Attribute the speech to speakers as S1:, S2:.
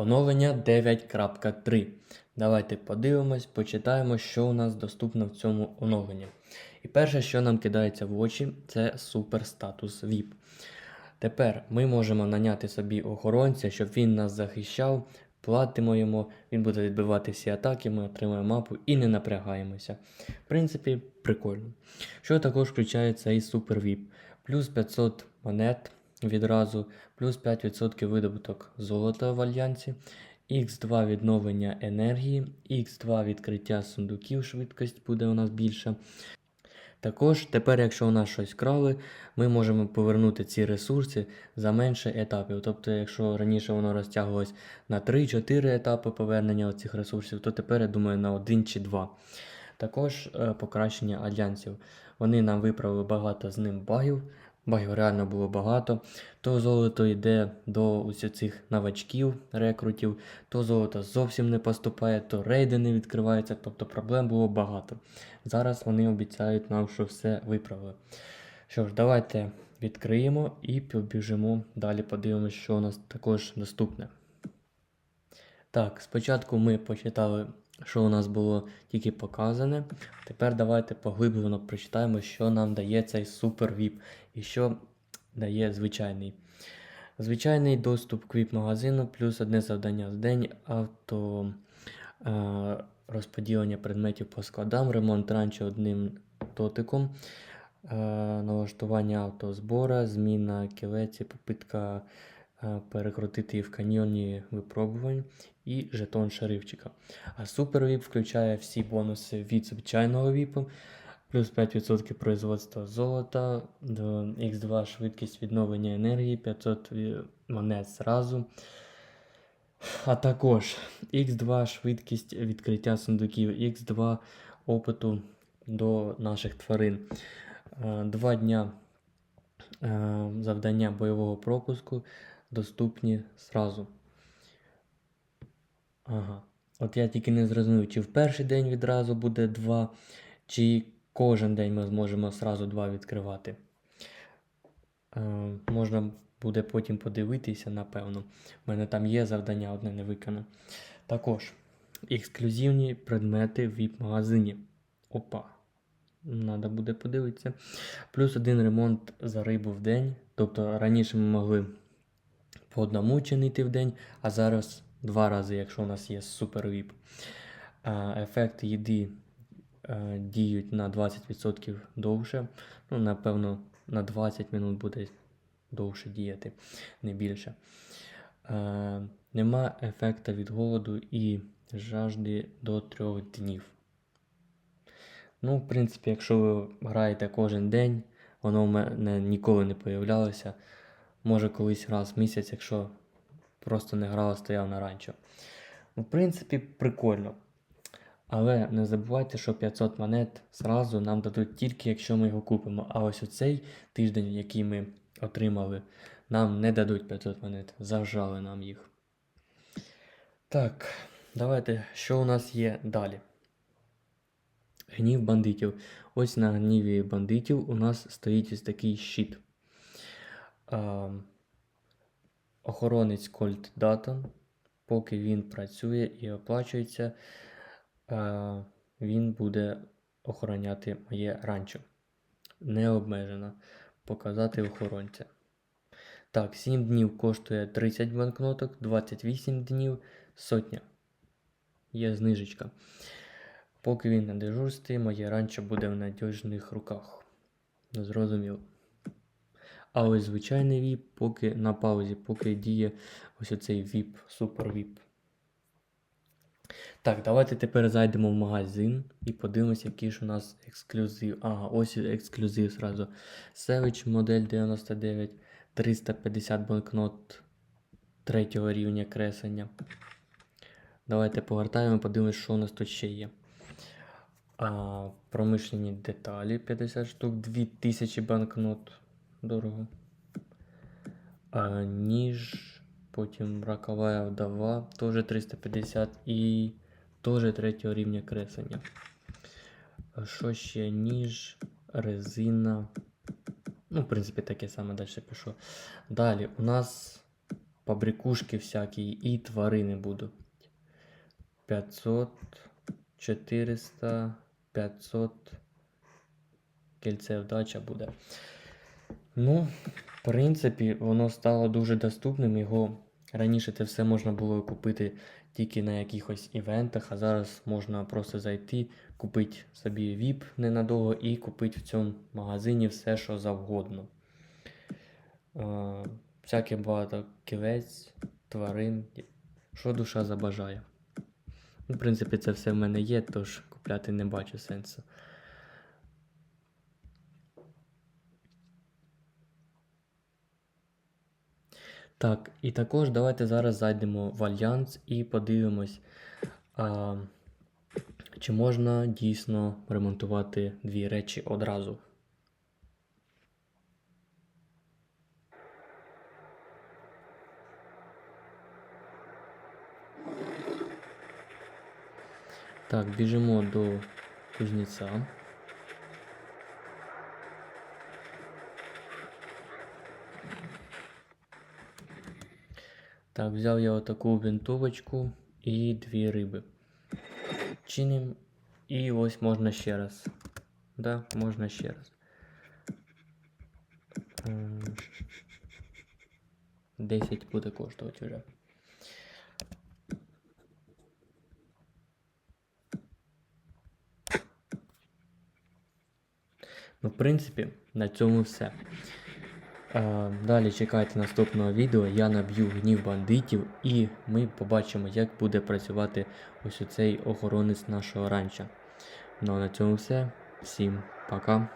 S1: Оновлення 9.3. Давайте подивимось, почитаємо, що у нас доступно в цьому оновленні. І перше, що нам кидається в очі, це супер статус VIP. Тепер ми можемо наняти собі охоронця, щоб він нас захищав, платимо йому, він буде відбивати всі атаки, ми отримаємо мапу і не напрягаємося. В принципі, прикольно. Що також включає цей супер VIP? Плюс 500 монет відразу, плюс 5% видобуток золота в альянсі, Х2 відновлення енергії, Х2 відкриття сундуків, швидкість буде у нас більша. Також тепер, якщо у нас щось крали, ми можемо повернути ці ресурси за менше етапів. Тобто, якщо раніше воно розтягувалось на 3-4 етапи повернення цих ресурсів, то тепер, я думаю, на 1 чи 2. Також е, покращення альянсів. Вони нам виправили багато з ним багів. Багів реально було багато. То золото йде до усіх цих новачків, рекрутів, то золото зовсім не поступає, то рейди не відкриваються, тобто проблем було багато. Зараз вони обіцяють нам, що все виправили. Що ж, давайте відкриємо і побіжимо далі, подивимося, що у нас також доступне. Так, спочатку ми почитали, що у нас було тільки показане. Тепер давайте поглиблено прочитаємо, що нам дає цей супер VIP і що дає звичайний. Звичайний доступ к VIP-магазину, плюс одне завдання в день, авто е, розподілення предметів по складам, ремонт ранчо одним дотиком, е, налаштування автозбора, зміна кілеці, попитка перекрутити її в каньйоні випробувань і жетон шерифчика. А Super VIP включає всі бонуси від звичайного VIP, плюс 5% производства золота, до X2 швидкість відновлення енергії, 500 монет зразу. А також X2 швидкість відкриття сундуків, X2 опиту до наших тварин. Е, Два дня е, завдання бойового пропуску доступні зразу. Ага. От я тільки не зрозумів, чи в перший день відразу буде два, чи кожен день ми зможемо зразу два відкривати. Е, можна буде потім подивитися, напевно. У мене там є завдання, одне не виконане. Також ексклюзивні предмети в VIP-магазині. Опа. Надо буде подивитися. Плюс один ремонт за рибу в день. Тобто раніше ми могли по одному чинити в день, а зараз два рази, якщо у нас є супер VIP. А, Ефект їди е, діють на 20% довше. Ну, напевно, на 20 минут буде довше діяти, не більше. Е, Нема ефекту від голоду і жажди до 3 днів. Ну, в принципі, якщо ви граєте кожен день, воно в мене ніколи не появлялося. Може колись раз в місяць, якщо просто не грала, стояв на ранчо. Ну, в принципі, прикольно. Але не забувайте, що 500 монет зразу нам дадуть тільки якщо ми його купимо. А ось оцей тиждень, який ми отримали, нам не дадуть 500 монет. Зажали нам їх. Так, давайте, що у нас є далі? Гнів бандитів. Ось на гніві бандитів у нас стоїть ось такий щит. А, охоронець Кольт Датон. Поки він працює і оплачується, а, він буде охороняти моє ранчо. Необмежено. Показати охоронця. Так, 7 днів коштує 30 банкноток, 28 днів сотня. Є знижечка. Поки він на дежурстві, моє ранчо буде в надіжних руках. Зрозуміло. А ось звичайний VIP поки на паузі, поки діє ось оцей VIP, супер VIP. Так, давайте тепер зайдемо в магазин і подивимося, який ж у нас ексклюзив. Ага, ось ексклюзив зразу. Savage модель 99, 350 банкнот третього рівня креслення. Давайте повертаємо, подивимося, що у нас тут ще є. А, промишлені деталі 50 штук, 2000 банкнот. Дорого. А, ніж, потім ракова вдова, теж 350 і теж третього рівня креслення. Що ще? Ніж, резина. Ну, в принципі, таке саме далі пішло. Далі у нас побрякушки всякі і тварини будуть. 500, 400, 500. Кільце вдача буде. Ну, в принципі, воно стало дуже доступним. Його раніше це все можна було купити тільки на якихось івентах, а зараз можна просто зайти, купити собі VIP ненадовго і купити в цьому магазині все, що завгодно. Е, всяке багато кілець, тварин, що душа забажає. Ну, В принципі, це все в мене є, тож купляти не бачу сенсу. Так, і також давайте зараз зайдемо в Альянс і подивимось, а, чи можна дійсно ремонтувати дві речі одразу. Так, біжимо до кузнеця. Так, взяв я отаку винтовочку і дві риби. Чиним. І ось можна ще раз. Да, можна ще раз. 10 буде коштувати вже. Ну, в принципі, на цьому все. Е, Далі чекайте наступного відео. Я наб'ю гнів бандитів і ми побачимо, як буде працювати ось цей охоронець нашого ранчо. Ну а на цьому все. Всім пока.